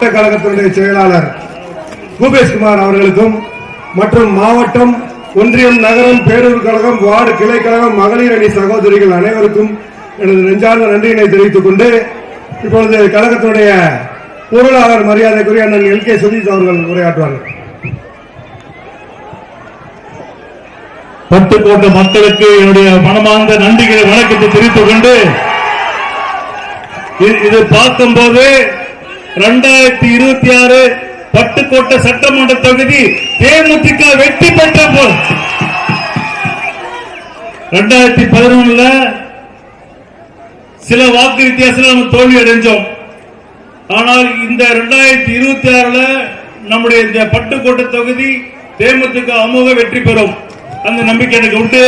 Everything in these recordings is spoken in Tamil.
கழகத்தினுடைய செயலாளர் பூபேஷ்குமார் அவர்களுக்கும் மற்றும் மாவட்டம் ஒன்றியம் நகரம் பேரூர் கழகம் வார்டு கிளை கழகம் மகளிர் அணி சகோதரிகள் அனைவருக்கும் எனது நெஞ்சார்ந்த நன்றியினை தெரிவித்துக் கொண்டு இப்பொழுது கழகத்தினுடைய பொருளாளர் மரியாதைக்குரிய அண்ணன் எல் கே சுதீஷ் அவர்கள் உரையாற்றுவார்கள். பட்டுக்கோட்டை மக்களுக்கு என்னுடைய மனமார்ந்த நன்றிகளை வணக்கத்தை தெரிவித்துக் கொண்டு இது- இது பார்க்கும்போது இரண்டாயிரத்தி இருபத்தி ஆறு பட்டுக்கோட்டை சட்டமன்ற தொகுதி தேமுதிக வெற்றி பெற்ற போல் ரெண்டாயிரத்தி பதினொன்னுல சில வாக்கு வித்தியாசத்தில் நம்ம தோல்வி அடைஞ்சோம். ஆனால் இந்த ரெண்டாயிரத்தி இருபத்தி ஆறுல நம்முடைய இந்த பட்டுக்கோட்டை தொகுதி தேமுதிக அமோக வெற்றி பெறும். அந்த நம்பிக்கை எனக்கு உண்டு.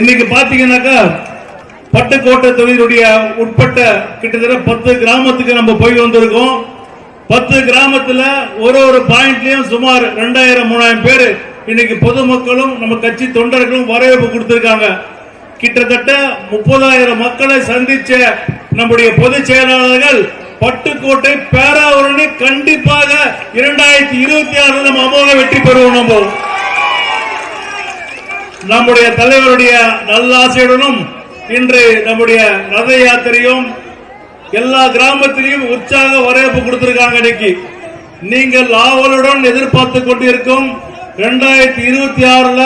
இன்னைக்கு பாத்தீங்கன்னாக்கா பட்டுக்கோட்டை தொகுதியினுடைய உட்பட்ட கிட்டத்தட்ட பத்து கிராமத்துக்கு நம்ம போய் வந்திருக்கோம். பத்து கிராமத்துல ஒரு ஒரு பாயிண்ட்லயும் சுமார் ரெண்டாயிரம் மூணாயிரம் பேர் இன்னைக்கு பொதுமக்களும் நம்ம கட்சி தொண்டர்களும் வரவேற்பு கொடுத்திருக்காங்க. கிட்டத்தட்ட முப்பதாயிரம் மக்களை சந்திச்ச நம்முடைய பொதுச் செயலாளர்கள் பட்டுக்கோட்டை பேராவூரணி கண்டிப்பாக இரண்டாயிரத்தி இருபத்தி ஆறுல நம்ம அமோக வெற்றி பெறுவோம் நம்ம. நம்முடைய தலைவருடைய நல்ல ஆசையுடனும் இன்று நம்முடைய ரத யாத்திரையும் எல்லா கிராமத்திலையும் உற்சாக வரவேற்பு கொடுத்திருக்காங்க இன்னைக்கு. நீங்கள் ஆவலுடன் எதிர்பார்த்து கொண்டிருக்கும் இரண்டாயிரத்தி இருபத்தி ஆறுல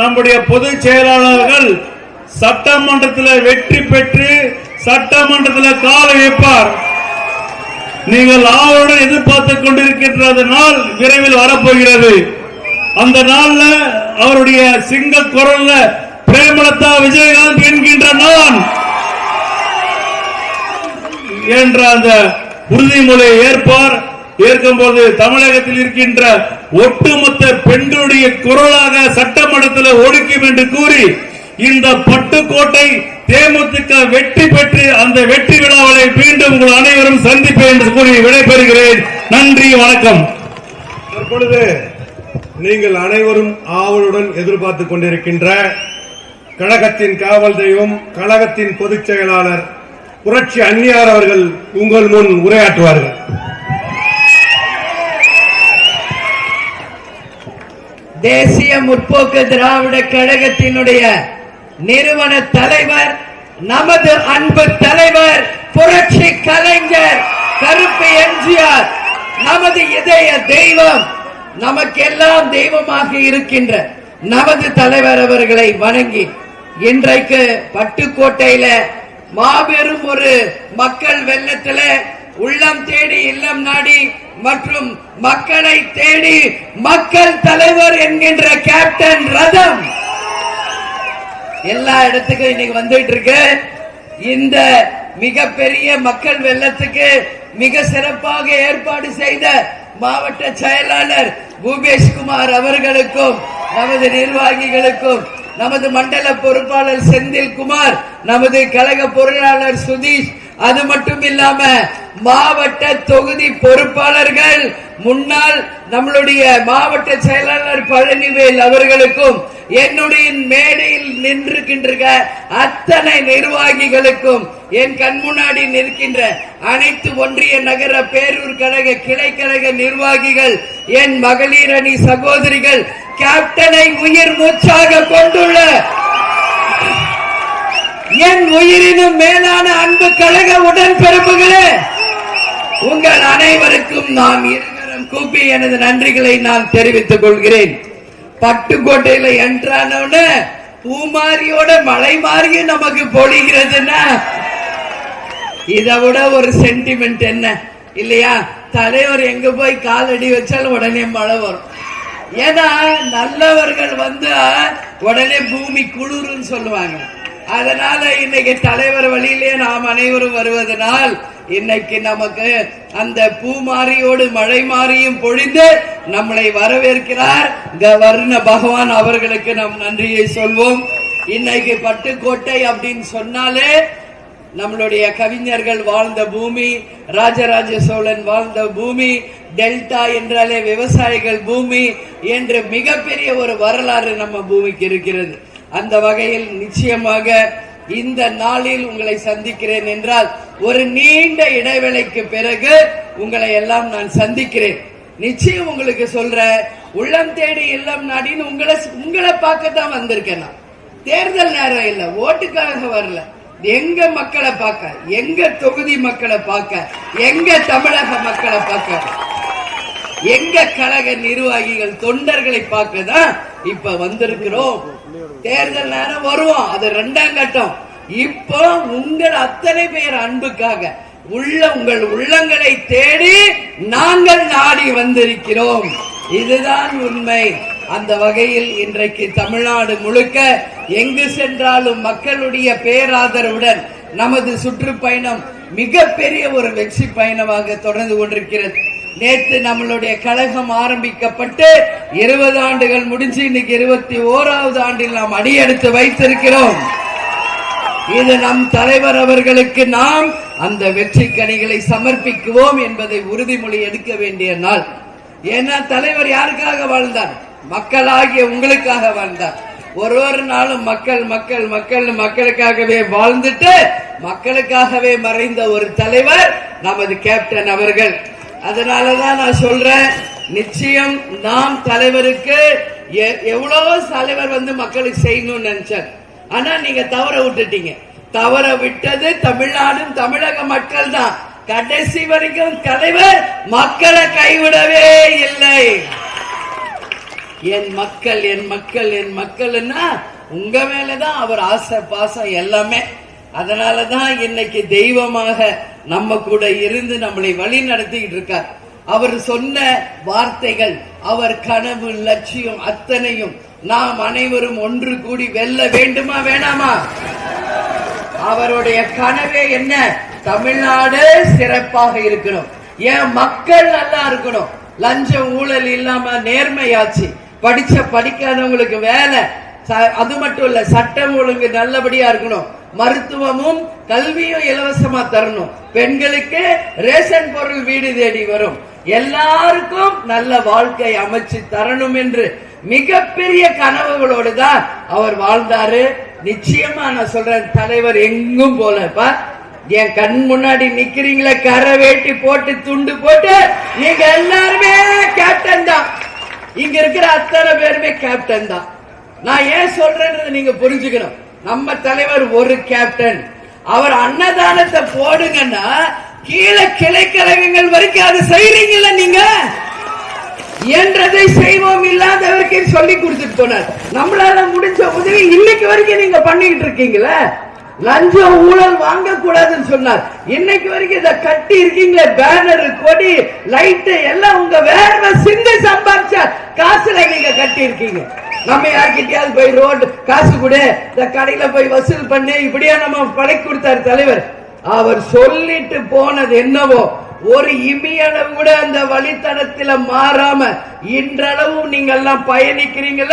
நம்முடைய பொதுச் செயலாளர்கள் சட்டமன்றத்தில் வெற்றி பெற்று சட்டமன்றத்தில் கால வைப்பார். நீங்கள் ஆவலுடன் எதிர்பார்த்து கொண்டிருக்கின்ற நாள் விரைவில் வரப்போகிறது. அந்த நாள்ல அவருடைய சிங்க குரல்ல பிரேமலதா விஜயகாந்த் என்கின்ற நான் என்ற அந்த உறுதிமொழியை ஏற்பார் ஏற்கும்போது தமிழகத்தில் இருக்கின்ற ஒட்டுமொத்த பெண்களுடைய குரலாக சட்டமன்றத்தில் ஒடுக்கும் என்று கூறி இந்த பட்டுக்கோட்டை தேமுதிக வெற்றி பெற்று அந்த வெற்றி விழாவை மீண்டும் உங்கள் அனைவரும் சந்திப்பேன் என்று கூறி விடைபெறுகிறேன். நன்றி வணக்கம். தற்பொழுது நீங்கள் அனைவரும் ஆவலுடன் எதிர்பார்த்துக் கொண்டிருக்கின்ற கழகத்தின் காவல் தெய்வம் கழகத்தின் பொதுச் செயலாளர் புரட்சி அந்நியார் அவர்கள் உங்கள் முன் உரையாற்றுவார்கள். தேசிய முற்போக்கு திராவிட கழகத்தினுடைய நிறுவன தலைவர் நமது அன்பு தலைவர் புரட்சி கலைஞர் கருப்பு எம்ஜிஆர் நமது இதய தெய்வம் நமக்கெல்லாம் தெய்வமாக இருக்கின்ற நமது தலைவர் அவர்களை வணங்கி இன்றைக்கு பட்டுக்கோட்டையில மாபெரும் ஒரு மக்கள் வெள்ளத்துல உள்ளம் தேடி இல்லம் நாடி மற்றும் மக்களை தேடி மக்கள் தலைவர் என்கின்ற கேப்டன் ரதம். எல்லா இடத்துக்கும் இன்னைக்கு வந்துட்டு இருக்கு. இந்த மிகப்பெரிய மக்கள் வெள்ளத்துக்கு மிக சிறப்பாக ஏற்பாடு செய்த மாவட்ட செயலாளர் பூபேஷ்குமார் அவர்களுக்கும் நமது நிர்வாகிகளுக்கும் நமது மண்டல பொறுப்பாளர் செந்தில்குமார் நமது கழக பொருளாளர் சுதீஷ் அது மட்டும் இல்லாம மாவட்ட தொகுதி பொறுப்பாளர்கள் முன்னாள் நம்மளுடைய மாவட்ட செயலாளர் பழனிவேல் அவர்களுக்கும் என்னுடைய மேடையில் நின்றுகின்ற அத்தனை நிர்வாகிகளுக்கும் என் கண் முன்னாடி நிற்கின்ற அனைத்து ஒன்றிய நகர பேரூர் கழக கிளை கழக நிர்வாகிகள் என் மகளிர் அணி சகோதரிகள் கேப்டனை உயிர் மூச்சாக கொண்டுள்ள என் உயிரினும் மேலான அன்பு கழக உடன்பிறப்புகளே உங்கள் அனைவருக்கும் நாம் இருவரும் கூப்பி எனது நன்றிகளை நான் தெரிவித்துக் கொள்கிறேன். பட்டுக்கோட்டையில என்றானோட பூமாரியோட மலை மாறியும் நமக்கு பொழிகிறதுன்னா இதை விட ஒரு சென்டிமெண்ட் என்ன? இல்லையா? தலைவர் எங்க போய் காலடி வச்சாலும் உடனே மழை வரும். ஏன்னா நல்லவர்கள் வந்து உடனே பூமி குளிருன்னு சொல்லுவாங்க. அதனால இன்னைக்கு தலைவர் வழியிலே நாம் அனைவரும் வருவதனால் இன்னைக்கு நமக்கு அந்த பூமாரியோடு மழை மாறியும் பொழிந்து நம்மளை வரவேற்கிறார் கவர்ன பகவான் அவர்களுக்கு நாம் நன்றியை சொல்வோம். இன்னைக்கு பட்டுக்கோட்டை அப்படின்னு சொன்னாலே நம்மளுடைய கவிஞர்கள் வாழ்ந்த பூமி ராஜராஜ சோழன் வாழ்ந்த பூமி டெல்டா என்றாலே விவசாயிகள் பூமி என்று மிகப்பெரிய ஒரு வரலாறு நம்ம பூமிக்கு இருக்கிறது. அந்த வகையில் நிச்சயமாக இந்த நாளில் உங்களை சந்திக்கிறேன் என்றால் ஒரு நீண்ட இடைவேளைக்கு பிறகு உங்களை எல்லாம் நான் சந்திக்கிறேன். நிச்சயம் உங்களுக்கு சொல்ற உள்ளம் தேடி இல்லம் நாடின்னு உங்களை உங்களை பார்க்க தான் வந்திருக்கேன் நான். தேர்தல் நேரம் இல்ல ஓட்டுக்காக வரல. எங்க மக்களை பார்க்க எங்க தொகுதி மக்களை பார்க்க எங்க தமிழக மக்களை பார்க்க எங்க கழக நிர்வாகிகள் தொண்டர்களை பார்க்க தான் இப்ப வந்திருக்கிறோம். தேர்தல் நேரம் வருவோம். அது ரெண்டாம் கட்டம். இப்போ உங்கள் அத்தனை பேர் அன்புக்காக உள்ள உங்கள் உள்ளங்களை தேடி நாங்கள் நாடி வந்திருக்கிறோம். இதுதான் உண்மை. அந்த வகையில் இன்றைக்கு தமிழ்நாடு முழுக்க எங்கு சென்றாலும் மக்களுடைய பேராதரவுடன் நமது சுற்றுப்பயணம் மிகப்பெரிய ஒரு வெற்றி பயணமாக தொடர்ந்து கொண்டிருக்கிறது. நேற்று நம்மளுடைய கழகம் ஆரம்பிக்கப்பட்டு இருபது ஆண்டுகள் முடிஞ்சு இன்னைக்கு இருபத்தி ஓராவது ஆண்டில் நாம் அடியெடுத்து வைத்திருக்கிறோம். இது நம் தலைவர் அவர்களுக்கு நாம் அந்த வெற்றி கனிகளை சமர்ப்பிக்குவோம் என்பதை உறுதிமொழி எடுக்க வேண்டிய நாள். ஏன்னா தலைவர் யாருக்காக வாழ்ந்தார்? மக்களாகிய உங்களுக்காக வாழ்ந்தார். ஒரு ஒரு நாளும் மக்கள் மக்கள் மக்கள் மக்களுக்காகவே வாழ்ந்துட்டு மக்களுக்காகவே மறைந்த ஒரு தலைவர் நமது கேப்டன் அவர்கள். அதனாலதான் நான் சொல்றேன் நிச்சயம் நாம் தலைவருக்கு எ- எவ்வளவோ தலைவர் வந்து மக்களுக்கு செய்யணும்னு நினைச்சார். ஆனா நீங்க தவற விட்டுட்டீங்க. தவற விட்டது தமிழ்நாடும் தமிழக மக்கள் தான் கடைசி வரைக்கும் தலைவர் மக்களை கைவிடவே இல்லை. என் மக்கள் என் மக்கள் என் மக்கள்னா உங்க மேலதான் அவர் ஆசை பாசம் எல்லாமே. அதனாலதான் இன்னைக்கு தெய்வமாக நம்ம கூட இருந்து நம்மளை வழி நடத்திக்கிட்டு இருக்கார். அவர் சொன்ன வார்த்தைகள் அவர் கனவு லட்சியம் அத்தனையும் நாம் அனைவரும் ஒன்று கூடி வெல்ல வேண்டுமா வேணாமா? அவருடைய கனவே என்ன? தமிழ்நாடு சிறப்பாக இருக்கணும். ஏன் மக்கள் நல்லா இருக்கணும்? லஞ்சம் ஊழல் இல்லாம நேர்மையாச்சு. படிச்ச படிக்காதவங்களுக்கு வேலை. அது மட்டும் இல்ல சட்டம் ஒழுங்கு நல்லபடியா இருக்கணும். மருத்துவமும் கல்வியும் இலவசமா தரணும். பெண்களுக்கு ரேஷன் பொருள் வீடு தேடி வரும். எல்லாருக்கும் நல்ல வாழ்க்கை அமைச்சு தரணும் என்று மிகப்பெரிய கனவுகளோடு தான் அவர் வாழ்ந்தாரு. நிச்சயமா நான் சொல்றேன் தலைவர் எங்கும் போலப்பா என் கண் முன்னாடி நிக்கிறீங்களே கரை வேட்டி போட்டு துண்டு போட்டு நீங்க எல்லாருமே கேப்டன் தான். இங்க இருக்கிற அத்தனை பேருமே கேப்டன் தான். நான் ஏன் சொல்றேன்னு நீங்க புரிஞ்சுக்கணும். நம்ம தலைவர் ஒரு கேப்டன் அவர் அன்னதானத்தை போடுங்கன்னா கீழே கிளைக்கழகங்கள் வரைக்கும் அதை செய்றீங்கல்ல நீங்க? என்றதை செய்வோம் இல்லாதவருக்கு சொல்லி கொடுத்துட்டு போனார். நம்மளால முடிஞ்ச உதவி இன்னைக்கு வரைக்கும் நீங்க பண்ணிக்கிட்டு இருக்கீங்களே? லஞ்சம் ஊழல் வாங்க கூடாதுன்னு சொன்னார். இன்னைக்கு வரைக்கும் இதை கட்டி இருக்கீங்களே? பேனர் கொடி லைட்டு எல்லாம் உங்க வேர்வை சிந்து சம்பாதிச்சா காசுல நீங்க கட்டி இருக்கீங்க நம்ம யார்கிட்டயாவது போய் ரோடு காசு கொடு இந்த கடையில போய் வசூல் பண்ணி இப்படியா நம்ம படை கொடுத்தாரு தலைவர். அவர் சொல்லிட்டு போனது என்னவோ ஒரு இமியளவு கூட அந்த வழித்தடத்துல மாறாம இன்றளவும் நீங்க எல்லாம் பயணிக்கிறீங்கள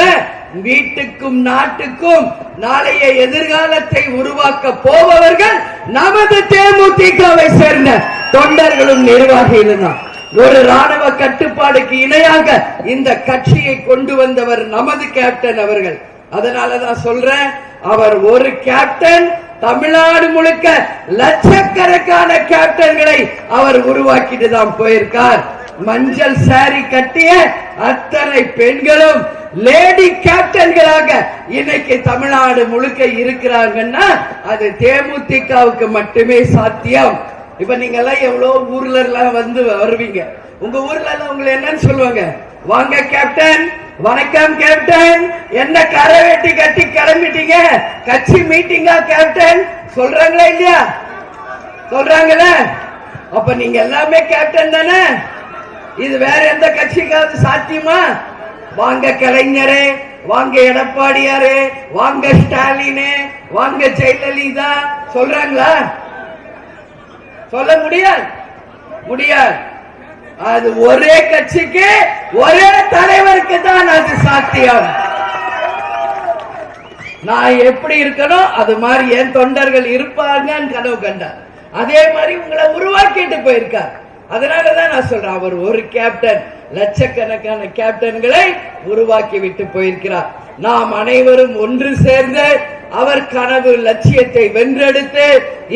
வீட்டுக்கும் நாட்டுக்கும் நாளைய எதிர்காலத்தை உருவாக்க போபவர்கள் நமது தேமுதிகவை சேர்ந்த தொண்டர்களும் நிர்வாகிகளும் தான். ஒரு ராணுவ கட்டுப்பாடுக்கு இணையாக இந்த கட்சியை கொண்டு வந்தவர் நமது கேப்டன் அவர்கள். அதனாலதான் சொல்றேன் அவர் ஒரு கேப்டன் தமிழ்நாடு முழுக்க லட்சக்கணக்கான கேப்டன்களை அவர் உருவாக்கிட்டு தான் போயிருக்கார். மஞ்சள் சாரி கட்டிய அத்தனை பெண்களும் லேடி கேப்டன்களாக இன்னைக்கு தமிழ்நாடு முழுக்க இருக்கிறாங்கன்னா அது தேமுதிகவுக்கு மட்டுமே சாத்தியம். இப்ப நீங்க எல்லாம் எவ்வளவு ஊர்ல எல்லாம் வந்து வருவீங்க. உங்க ஊர்ல எல்லாம் உங்களை என்னன்னு சொல்லுவாங்க? வாங்க கேப்டன் வணக்கம் கேப்டன் என்ன கரை வெட்டி கட்டி கிளம்பிட்டீங்க? கட்சி மீட்டிங்கா கேப்டன் சொல்றாங்களா இல்லையா? சொல்றாங்களே? அப்ப நீங்க எல்லாமே கேப்டன் தானே? இது வேற எந்த கட்சிக்காவது சாத்தியமா? வாங்க கலைஞரே. வாங்க எடப்பாடியாரு. வாங்க ஸ்டாலினு. வாங்க ஜெயலலிதா. சொல்றாங்களா? சொல்ல முடியாது. முடியாது. அது ஒரே கட்சிக்கு ஒரே தலைவருக்கு தான் அது சாத்தியம். நான் எப்படி இருக்கணும்? அது மாதிரி என் தொண்டர்கள் இருப்பாங்கன்னு கனவு கண்டார். அதே மாதிரி உங்களை உருவாக்கிட்டு போயிருக்கார். அதனாலதான் நான் சொல்றேன் அவர் ஒரு கேப்டன் லட்சக்கணக்கான கேப்டன்களை உருவாக்கி விட்டு போயிருக்கிறார். நாம் அனைவரும் ஒன்று சேர்ந்து அவர் கனவு லட்சியத்தை வென்றெடுத்து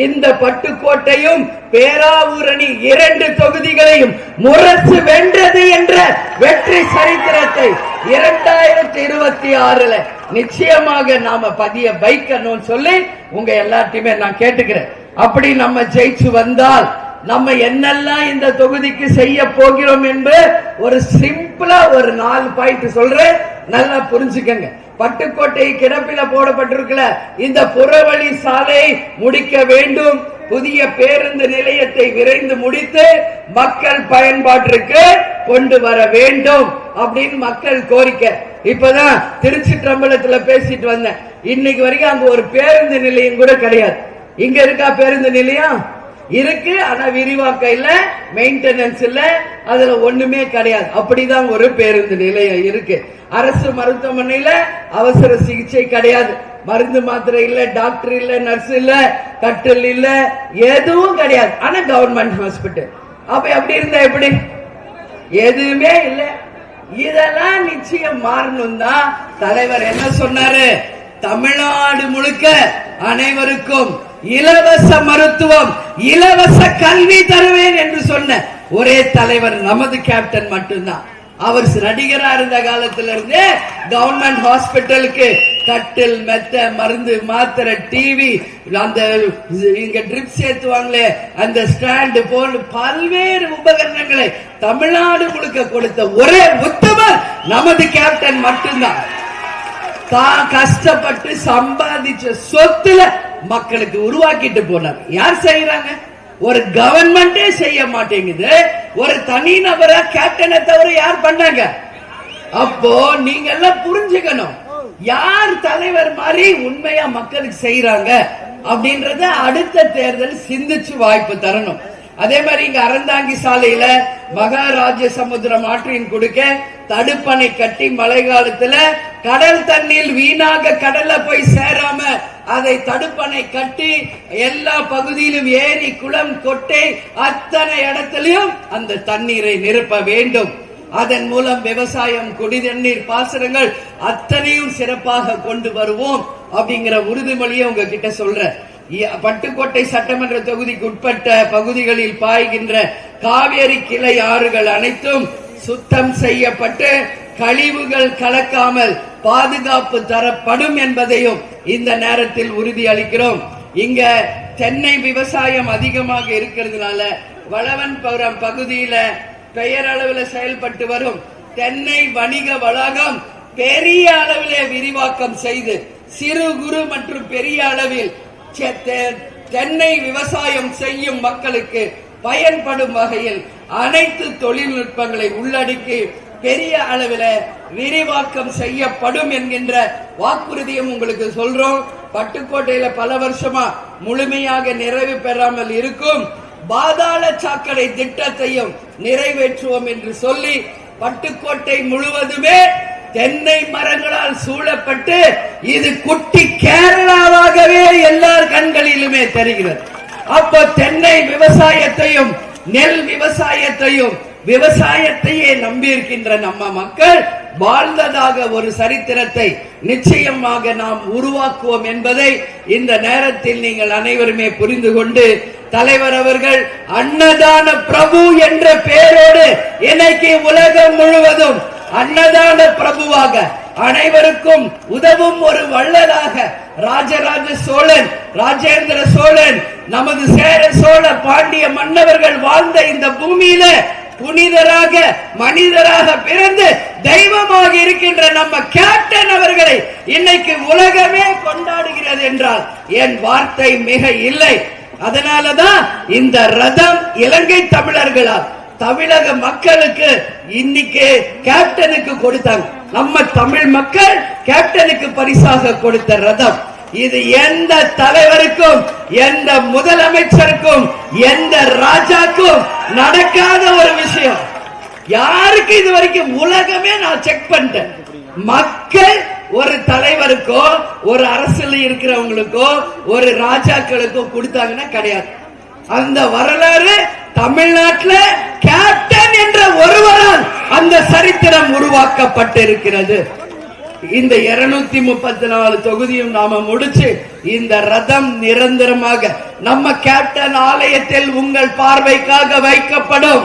இந்த பட்டுக்கோட்டையும் பேராவூரணி இரண்டு தொகுதிகளையும் முரசு வென்றது என்ற வெற்றி சரித்திரத்தை இரண்டாயிரத்தி இருபத்தி ஆறுல நிச்சயமாக நாம பதிய வைக்கணும் சொல்லி உங்க எல்லாத்தையுமே நான் கேட்டுக்கிறேன். அப்படி நம்ம ஜெயிச்சு வந்தால் நம்ம என்னெல்லாம் இந்த தொகுதிக்கு செய்ய போகிறோம் என்று ஒரு சிம்பிளா ஒரு நாலு பாயிண்ட் சொல்றேன். நல்லா புரிஞ்சுக்கங்க. பட்டுக்கோட்டை கிடப்பில போடப்பட்டிருக்கல இந்த புறவழி சாலை முடிக்க வேண்டும். புதிய பேருந்து நிலையத்தை விரைந்து முடித்து மக்கள் பயன்பாட்டிற்கு கொண்டு வர வேண்டும் அப்படின்னு மக்கள் கோரிக்கை. இப்பதான் திருச்சி திரம்பலத்துல பேசிட்டு வந்தேன். இன்னைக்கு வரைக்கும் அங்க ஒரு பேருந்து நிலையம் கூட கிடையாது. இங்க இருக்கா பேருந்து நிலையம்? இருக்கு ஆனா விரிவாக்கம் இல்ல மெயின்டெனன்ஸ் இல்ல அதுல ஒண்ணுமே கிடையாது. அப்படிதான் ஒரு பேருந்து நிலையம் இருக்கு. அரசு மருத்துவமனையில அவசர சிகிச்சை கிடையாது. மருந்து மாத்திரை இல்ல டாக்டர் இல்ல நர்ஸ் இல்ல கட்டில் இல்ல எதுவும் கிடையாது. ஆனா கவர்மெண்ட் ஹாஸ்பிட்டல் அப்ப எப்படி இருந்தா எப்படி? எதுவுமே இல்ல. இதெல்லாம் நிச்சயம் மாறணும் தான். தலைவர் என்ன சொன்னாரு? தமிழ்நாடு முழுக்க அனைவருக்கும் இலவச மருத்துவம் இலவச கல்வி தருவேன் என்று சொன்ன ஒரே தலைவர் நமது கேப்டன் மட்டும்தான். அவர் நடிகரா இருந்த காலத்துல இருந்தே கவர்மெண்ட் ஹாஸ்பிட்டலுக்கு கட்டில் மெத்த மருந்து மாத்திரை டிவி அந்த இங்க ட்ரிப் சேர்த்துவாங்களே அந்த ஸ்டாண்டு போல் பல்வேறு உபகரணங்களை தமிழ்நாடு முழுக்க கொடுத்த ஒரே உத்தமர் நமது கேப்டன் மட்டும்தான். தான் கஷ்டப்பட்டு சம்பாதிச்ச சொத்துல மக்களுக்கு உருவாக்கிட்டு போனார் யார் செய்யறாங்க ஒரு கவர்மெண்டே செய்ய மாட்டேங்குது. ஒரு தனி நபரா கேப்டனை தவிர யார் பண்ணாங்க? அப்போ நீங்க எல்லாம் புரிஞ்சுக்கணும். யார் தலைவர் மாதிரி உண்மையா மக்களுக்கு செய்யறாங்க அப்படின்றத அடுத்த தேர்தல் சிந்திச்சு வாய்ப்பு தரணும். அதே மாதிரி இங்க அறந்தாங்கி சாலையில மகாராஜ சமுத்திரம் ஆற்றின் குடுக்க தடுப்பணை கட்டி மழை காலத்துல கடல் தண்ணீர் வீணாக கடல்ல போய் சேராம அதை தடுப்பணை கட்டி எல்லா பகுதியிலும் ஏரி குளம் கொட்டை அத்தனை இடத்திலையும் அந்த தண்ணீரை நிரப்ப வேண்டும். அதன் மூலம் விவசாயம் குடிதண்ணீர் பாசனங்கள் அத்தனையும் சிறப்பாக கொண்டு வருவோம் அப்படிங்கிற உறுதிமொழியை உங்ககிட்ட சொல்றேன். பட்டுக்கோட்டை சட்டமன்ற தொகுதிக்கு உட்பட்ட பகுதிகளில் பாய்கின்ற காவேரி கிளை ஆறுகள் அனைத்தும் சுத்தம் செய்யப்பட்டு கழிவுகள் கலக்காமல் பாதுகாப்பு தரப்படும் என்பதையும் இந்த நேரத்தில் உறுதி அளிக்கிறோம். இங்க தென்னை விவசாயம் அதிகமாக இருக்கிறதுனால வளவன்புரம் பகுதியில பெயரளவில் செயல்பட்டு வரும். தென்னை வணிக வளாகம் பெரிய அளவிலே விரிவாக்கம் செய்து சிறு குறு மற்றும் பெரிய அளவில் தென்னை விவசாயம் செய்யும் மக்களுக்கு பயன்படும் வகையில் அனைத்து தொழில்நுட்பங்களை உள்ளடக்கி பெரிய அளவில் விரிவாக்கம் செய்யப்படும் என்கின்ற வாக்குறுதியும் உங்களுக்கு சொல்றோம். பட்டுக்கோட்டையில பல வருஷமா முழுமையாக நிறைவு பெறாமல் இருக்கும். பாதாள சாக்கடை திட்டத்தையும் நிறைவேற்றுவோம் என்று சொல்லி பட்டுக்கோட்டை முழுவதுமே தென்னை மரங்களால் சூழப்பட்டு இது குட்டி கேரளாவாகவே எல்லாம் மட்டுமே தெரிகிறது. அப்ப தென்னை விவசாயத்தையும் நெல் விவசாயத்தையும் விவசாயத்தையே நம்பியிருக்கின்ற நம்ம மக்கள் வாழ்ந்ததாக ஒரு சரித்திரத்தை நிச்சயமாக நாம் உருவாக்குவோம் என்பதை இந்த நேரத்தில் நீங்கள் அனைவருமே புரிந்து கொண்டு தலைவர் அவர்கள் அன்னதான பிரபு என்ற பெயரோடு இன்னைக்கு உலகம் முழுவதும் அன்னதான பிரபுவாக அனைவருக்கும் உதவும் ஒரு வள்ளலாக ராஜராஜ சோழன் ராஜேந்திர சோழன் நமது சேர சோழ பாண்டிய மன்னவர்கள் வாழ்ந்த இந்த பூமியில புனிதராக மனிதராக பிறந்து தெய்வமாக இருக்கின்ற நம்ம கேப்டன் அவர்களை இன்னைக்கு உலகமே கொண்டாடுகிறது என்றால் என் வார்த்தை மிக இல்லை. அதனாலதான் இந்த ரதம் இலங்கை தமிழர்களால் தமிழக மக்களுக்கு இன்னைக்கு கேப்டனுக்கு கொடுத்தாங்க. நம்ம தமிழ் மக்கள் கேப்டனுக்கு பரிசாக கொடுத்த ரதம். இது எந்த தலைவருக்கும் எந்த முதலமைச்சருக்கும் எந்த ராஜாக்கும் நடக்காத ஒரு விஷயம். யாருக்கு இது வரைக்கும்? உலகமே நான் செக் பண்ணிட்டேன். மக்கள் ஒரு தலைவருக்கோ ஒரு அரசுல இருக்கிறவங்களுக்கோ ஒரு ராஜாக்களுக்கோ கொடுத்தாங்கன்னா கிடையாது. அந்த வரலாறு தமிழ்நாட்டுல கேப்டன் என்ற ஒருவரால் அந்த சரித்திரம் உருவாக்கப்பட்டிருக்கிறது. இந்த இருநூத்தி முப்பத்தி நாலு தொகுதியும் நாம முடிச்சு இந்த ரதம் நிரந்தரமாக நம்ம கேப்டன் ஆலயத்தில் உங்கள் பார்வைக்காக வைக்கப்படும்.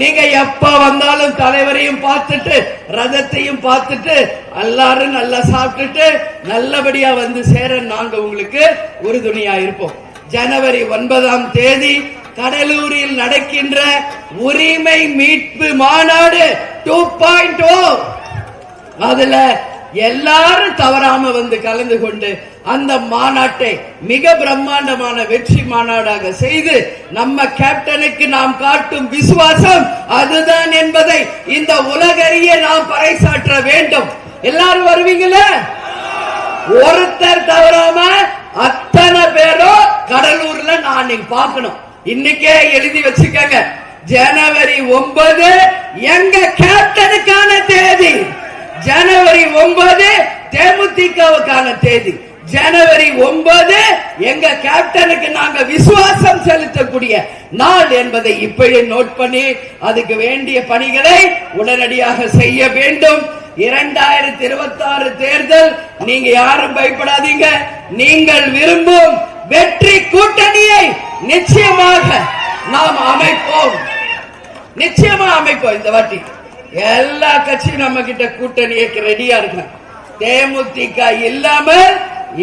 நீங்க எப்ப வந்தாலும் தலைவரையும் பார்த்துட்டு ரதத்தையும் பார்த்துட்டு எல்லாரும் நல்லா சாப்பிட்டுட்டு நல்லபடியா வந்து சேர நாங்க உங்களுக்கு உறுதுணையா இருப்போம். ஜனவரி ஒன்பதாம் தேதி கடலூரில் நடக்கின்ற உரிமை மீட்பு மாநாடு டூ பாயிண்ட் ஓ அதுல எல்லாரும் தவறாம வந்து கலந்து கொண்டு அந்த மாநாட்டை மிக பிரம்மாண்டமான வெற்றி மாநாடாக செய்து நம்ம கேப்டனுக்கு நாம் காட்டும் விசுவாசம் அதுதான் என்பதை இந்த உலகறிய நாம் பறைசாற்ற வேண்டும். எல்லாரும் வருவீங்களே? ஒருத்தர் தவறாம அத்தனை பேரும் கடலூர்ல நான் பார்க்கணும். இன்னைக்கே எழுதி வச்சுக்கங்க. ஜனவரி ஒன்பது எங்க கேப்டனுக்கான தேதி. ஜனவரி ஒன்பது தேமுதிகவுக்கான தேதி. ஜனவரி ஒன்பது எங்க கேப்டனுக்கு நாங்க விசுவாசம் செலுத்தக்கூடிய நாள் என்பதை இப்பயே நோட் பண்ணி அதுக்கு வேண்டிய பணிகளை உடனடியாக செய்ய வேண்டும். இரண்டாயிரத்தி இருபத்தி ஆறு தேர்தல் நீங்க யாரும் பயப்படாதீங்க. நீங்கள் விரும்பும் வெற்றி கூட்டணியை நிச்சயமாக நாம் அமைப்போம். நிச்சயமா அமைப்போம் இந்த வாட்டி. எல்லா கட்சியும் நம்ம கிட்ட கூட்டணியை ரெடியா இருக்காங்க தேமுதிக இல்லாம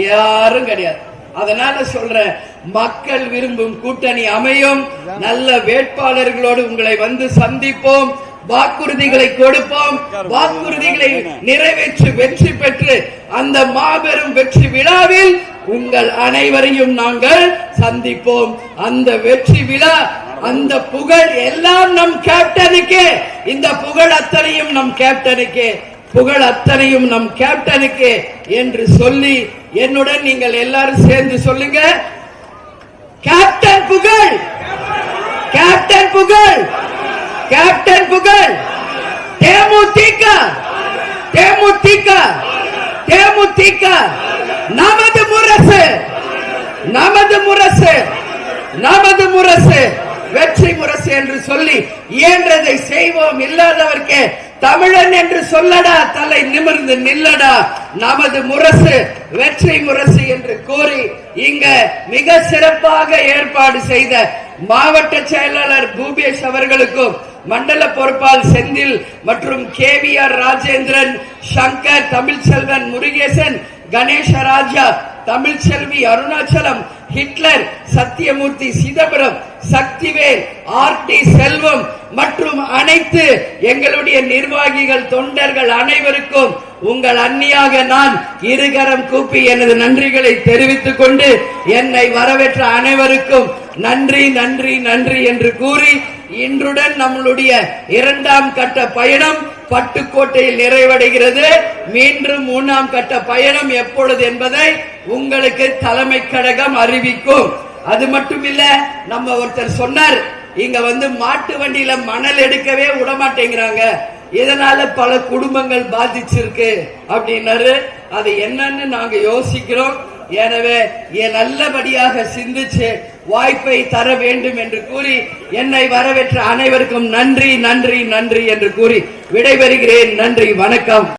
யாரும் கிடையாது. அதனால சொல்றேன் மக்கள் விரும்பும் கூட்டணி அமையும். நல்ல வேட்பாளர்களோடு உங்களை வந்து சந்திப்போம். வாக்குறுதிகளை கொடுப்போம். வாக்குறுதிகளை நிறைவேற்றி வெற்றி பெற்று அந்த மாபெரும் வெற்றி விழாவில் உங்கள் அனைவரையும் நாங்கள் சந்திப்போம். அந்த வெற்றி விழா அந்த புகழ் எல்லாம் நம் கேப்டனுக்கே. இந்த புகழ் அத்தனையும் நம் கேப்டனுக்கே. புகழ் அத்தனையும் நம் கேப்டனுக்கு என்று சொல்லி என்னுடன் நீங்கள் எல்லாரும் சேர்ந்து சொல்லுங்க. கேப்டன் புகழ்! கேப்டன் புகழ்! கேப்டன் புகழ். தேமுதிக. தேமுதிக. தேமுதிக. நமது முரசு. நமது முரசு. நமது முரசு. வெற்றி முரசு என்று சொல்லி இயன்றதை செய்வோம். இல்லாதவர்க்கே தமிழன் என்று சொல்லடா தலை நிமிர்ந்து நில்லடா. நமது முரசு வெற்றி முரசு என்று கூறி இங்க மிக சிறப்பாக ஏற்பாடு செய்த மாவட்ட செயலாளர் பூபேஷ் அவர்களுக்கும் மண்டல பொறுப்பால் செந்தில் மற்றும் K V R Rajendran Shankar Tamilselvan Murugesan Ganesaraja Tamilselvi Arunachalam Hitler Sathyamoorthy Chidambaram Sakthivel R T Selvam மற்றும் அனைத்து எங்களுடைய நிர்வாகிகள் தொண்டர்கள் அனைவருக்கும் உங்கள் அன்னியாக நான் இருகரம் கூப்பி எனது நன்றிகளை தெரிவித்துக் கொண்டு என்னை வரவேற்ற அனைவருக்கும் நன்றி நன்றி நன்றி என்று கூறி இன்றுடன் நம்மளுடைய இரண்டாம் கட்ட பயணம் பட்டுக்கோட்டையில் நிறைவடைகிறது. மீண்டும் மூணாம் கட்ட பயணம் எப்பொழுது என்பதை உங்களுக்கு தலைமை கழகம் அறிவிக்கும். அது மட்டும் இல்ல நம்ம ஒருத்தர் சொன்னார் இங்க வந்து மாட்டு வண்டியில மணல் எடுக்கவே விட மாட்டேங்கிறாங்க இதனால பல குடும்பங்கள் பாதிச்சிருக்கு. அப்படின்னாரு. அது என்னன்னு நாங்க யோசிக்கிறோம். எனவே நல்லபடியாக சிந்திச்சு வாய்ப்பை தர வேண்டும் என்று கூறி என்னை வரவேற்ற அனைவருக்கும் நன்றி நன்றி நன்றி என்று கூறி விடைபெறுகிறேன். நன்றி வணக்கம்.